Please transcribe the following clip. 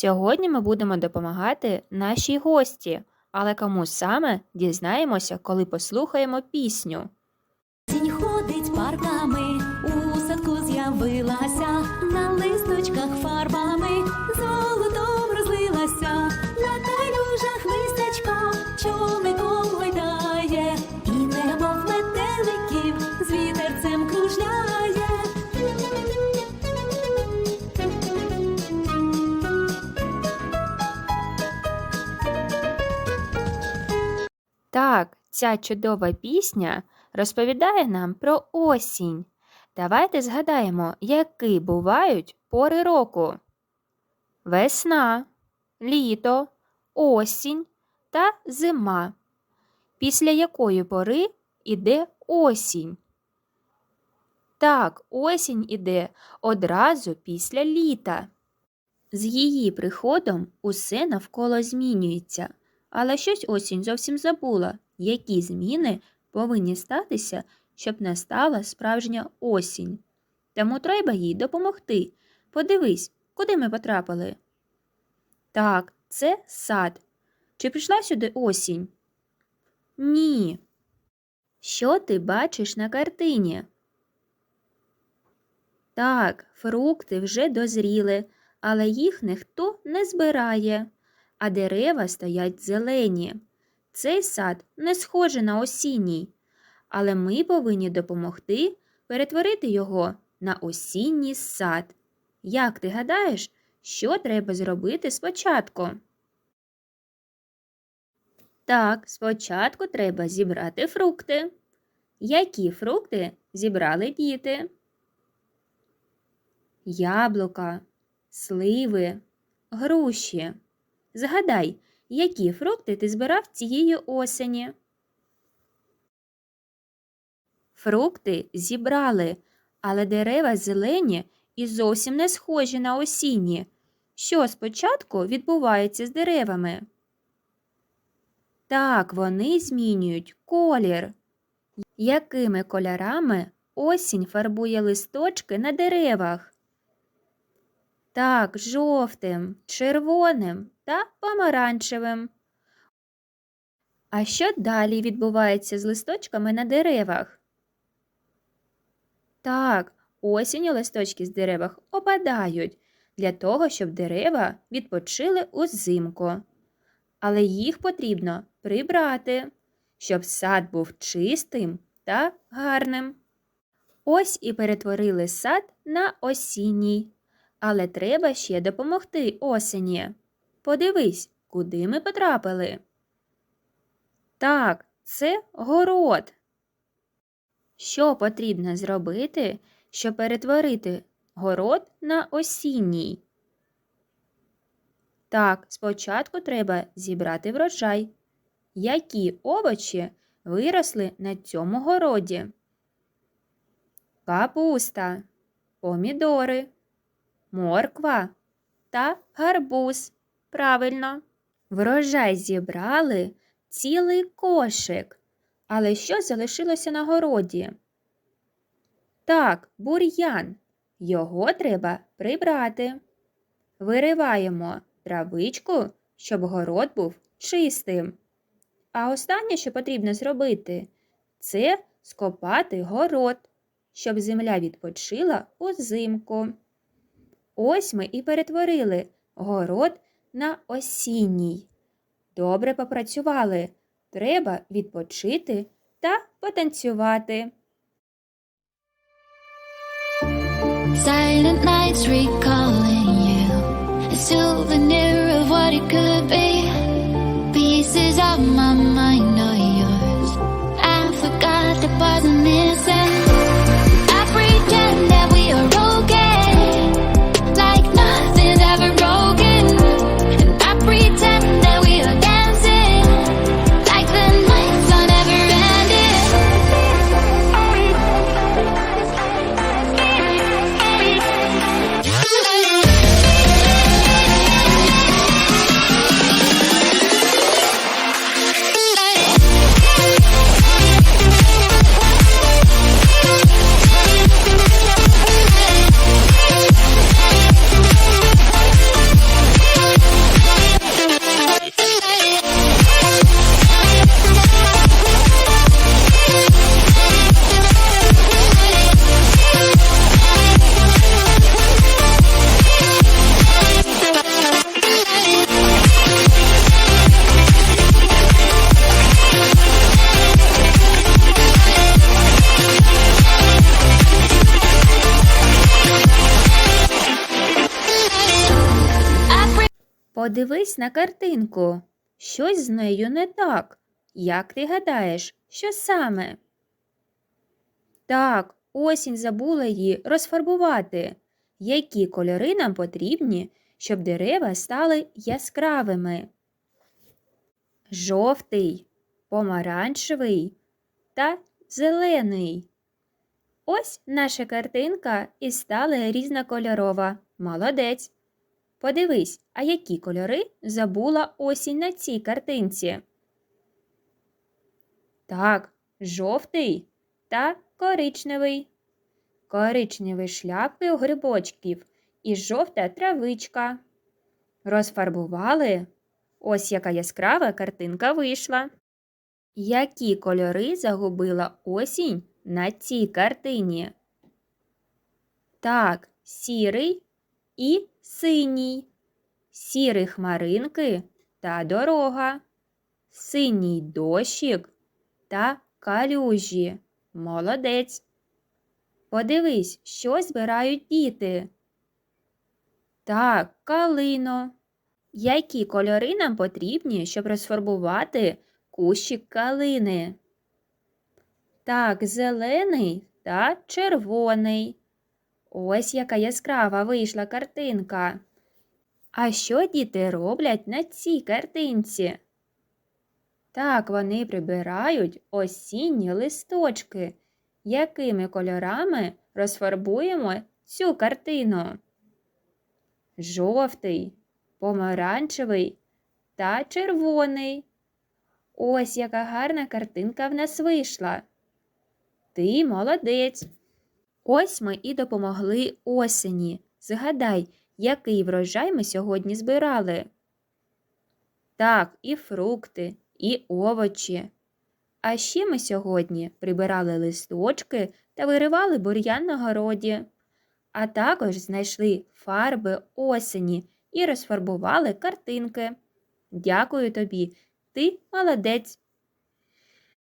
Сьогодні ми будемо допомагати нашій гості, але кому саме дізнаємося, коли послухаємо пісню. Тінь ходить парками, у садку з'явилася, на листочках фарбами, золотом розлилася, на калюжах листячко, човником гойдає, і небо в метеликів з вітерцем кружляє. Так, ця чудова пісня розповідає нам про осінь. Давайте згадаємо, які бувають пори року: весна, літо, осінь та зима. Після якої пори іде осінь? Так, осінь іде одразу після літа. З її приходом усе навколо змінюється. Але щось осінь зовсім забула, які зміни повинні статися, щоб настала справжня осінь. Тому треба їй допомогти. Подивись, куди ми потрапили. Так, це сад. Чи прийшла сюди осінь? Ні. Що ти бачиш на картині? Так, фрукти вже дозріли, але їх ніхто не збирає а дерева стоять зелені. Цей сад не схожий на осінній, але ми повинні допомогти перетворити його на осінній сад. Як ти гадаєш, що треба зробити спочатку? Так, спочатку треба зібрати фрукти. Які фрукти зібрали діти? Яблука, сливи, груші. Згадай, які фрукти ти збирав цієї осені. Фрукти зібрали, але дерева зелені і зовсім не схожі на осінні. Що спочатку відбувається з деревами? Так, вони змінюють колір. Якими кольорами осінь фарбує листочки на деревах? Так, жовтим, червоним та помаранчевим. А що далі відбувається з листочками на деревах? Так, осінню листочки з деревах опадають для того, щоб дерева відпочили узимку. Але їх потрібно прибрати, щоб сад був чистим та гарним. Ось і перетворили сад на осінній. Але треба ще допомогти осені. Подивись, куди ми потрапили. Так, це город. Що потрібно зробити, щоб перетворити город на осінній? Так, спочатку треба зібрати врожай. Які овочі виросли на цьому городі? Капуста, помідори, морква та гарбуз. Правильно. Врожай зібрали цілий кошик. Але що залишилося на городі? Так, бур'ян. Його треба прибрати. Вириваємо травичку, щоб город був чистим. А останнє, що потрібно зробити, це скопати город, щоб земля відпочила узимку. Ось ми і перетворили город на осінній. Добре попрацювали. Треба відпочити та потанцювати. Silent nights recalling you, a souvenir of what it could be. Pieces of my mind are yours. I forgot the parts Подивись на картинку. Щось з нею не так. Як ти гадаєш, що саме? Так, осінь забула її розфарбувати. Які кольори нам потрібні, щоб дерева стали яскравими? Жовтий, помаранчевий та зелений. Ось наша картинка і стала різнокольорова. Молодець. Подивись, а які кольори забула осінь на цій картинці? Так, жовтий та коричневий. Коричневий шляпки у грибочків і жовта травичка. Розфарбували. Ось яка яскрава картинка вийшла. Які кольори загубила осінь на цій картині? Так, сірий і синій. Сірий хмаринки та дорога. Синій дощик та калюжі. Молодець. Подивись, що збирають діти. Так, калино. Які кольори нам потрібні, щоб розфарбувати кущик калини? Так, зелений та червоний. Ось яка яскрава вийшла картинка. А що діти роблять на цій картинці? Так, вони прибирають осінні листочки. Якими кольорами розфарбуємо цю картину? Жовтий, помаранчевий та червоний. Ось яка гарна картинка в нас вийшла. Ти молодець. Ось ми і допомогли осені. Згадай, який врожай ми сьогодні збирали. Так, і фрукти, і овочі. А ще ми сьогодні прибирали листочки та виривали бур'ян на городі, а також знайшли фарби осені і розфарбували картинки. Дякую тобі, ти молодець.